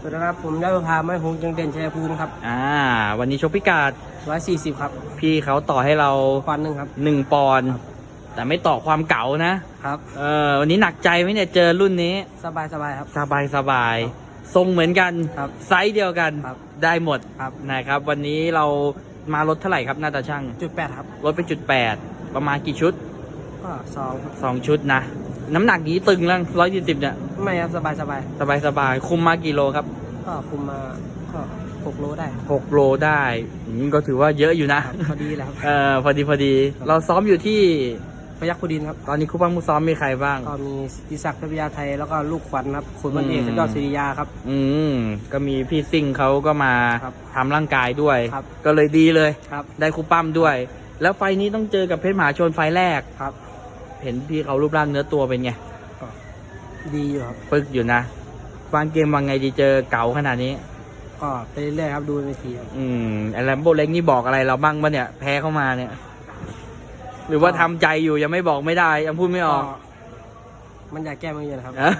สวัสดีครับ ผมยอดพาไม่หงจังเด่นชัยภูมิครับอ่า วันนี้ชกพิกาด140ครับพี่เขาต่อให้เราฟันหนึ่งครับ หนึ่งปอนด์ครับแต่ไม่ต่อความเก่านะครับ เออวันนี้หนักใจไหมเนี่ยเจอรุ่นนี้ สบายสบายครับ สบายสบายทรงเหมือนกันครับไซส์เดียวกันครับได้หมดครับ นะครับ วันนี้เรามาลดเท่าไหร่ครับหน้าตาช่างจุดแปดครับ ลดไปจุดแปดประมาณกี่ชุดก็สองครับสองชุดนะ น้ำหนักนี้ตึงแล้วร้อยยี่สิบเนี่ย ไม่ครับสบายสบายสบายสบายคุมมากี่โลครับก็คุมมาก็หกโลได้ครับหกโลได้อืมก็ถือว่าเยอะอยู่นะครับพอดีแล้วครับ เออพอดีพอดีเราซ้อมอยู่ที่ พยัคฆ์พุดินครับ ตอนนี้ครูปังมุซ้อมมีใครบ้าง ก็มีดิศักดิ์เพชรพยาไทยแล้วก็ลูกขวัญครับขุนมันเอกอืม ยอดศิริยาครับ อืม ก็มีพี่ซิ่งเขาก็มาครับทำร่างกายด้วย ครับ ก็เลยดีเลย ครับได้ครูปั้มด้วย แล้วไฟล์นี้ต้องเจอกับเพชรมหาชนไฟล์แรก ครับ เห็นพี่เขารูปร่างเนื้อตัวเป็นไงก็ดีอยู่ครับ ปึกอยู่นะวางเกมวางไงดีเจอเก่าขนาดนี้ ก็ไปเรื่อยๆครับดูเวทีครับอืมไอแลมโบเล็กนี่บอกอะไรเราบ้างปะเนี่ย แพ้เข้ามาเนี่ย หรือว่าทำใจอยู่ยังไม่บอกไม่ได้ ยังพูดไม่ออก มันอยากแก้มืออยู่นะครับเออ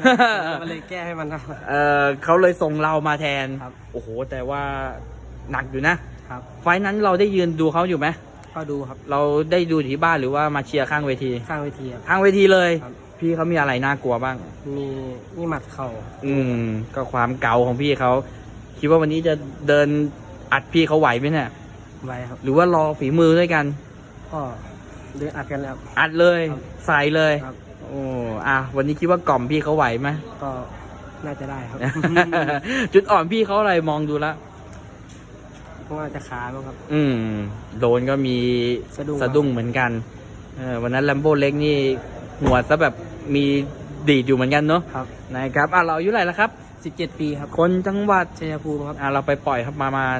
มันเลยแก้ให้มันครับ เออเขาเลยส่งเรามาแทน ครับ โอ้โห แต่ว่าหนักอยู่นะ ครับ ไฟล์นั้นเราได้ยืนดูเขาอยู่ไหม ก็ดูครับเราได้ดูที่บ้านหรือว่ามาเชียร์ข้างเวที ข้างเวทีครับ ข้างเวทีเลย ครับ พี่เขามีอะไรน่ากลัวบ้าง มีนี่หมัดเข่าอืม ก็ความเก่าของพี่เขาคิดว่าวันนี้จะเดินอัดพี่เขาไหวไหมเนี่ยไว้ครับ หรือว่ารอฝีมือด้วยกัน ก็เดินอัดกันแล้ว อัดเลยครับ ใส่เลยครับ โอ้อะวันนี้คิดว่ากล่อมพี่เขาไหวไหม ก็น่าจะได้ครับ จุดอ่อนพี่เขาอะไรมองดูแล้ว เพราะว่าจะขาบ้างครับ อืม โดนก็มีสะดุ้งสะดุ้งเหมือนกันเออวันนั้นแลมโบเล็กนี่หัวซะแบบมีดีดอยู่เหมือนกันเนาะครับนะครับอะเราอายุเท่าไหร่แล้วครับ17ปีครับ คนจังหวัดชัยภูมิครับอะเราไปปล่อยครับประมาณ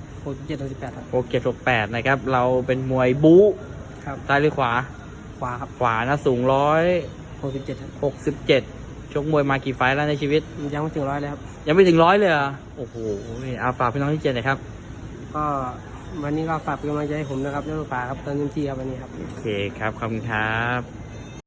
67ถึง18ครับโอเคหกแปดนะครับ เราเป็นมวยบู๊ครับซ้ายหรือขวา ขวาครับขวานะสูงร้อย67ครับหกสิบเจ็ดชกมวยมากี่ไฟล์แล้วในชีวิต ยังไม่ถึงร้อยเลยครับ ยังไม่ถึงร้อยเลยเหรอะโอ้โหเอาฝากพี่น้องที่เจ็ดหน่อยครับ ก็วันนี้ก็ฝากเป็นกำลังใจให้ผมนะครับเรื่องฝาครับตอนนี้ที่ครับวันนี้ครับ โอเคครับ ขอบคุณครับ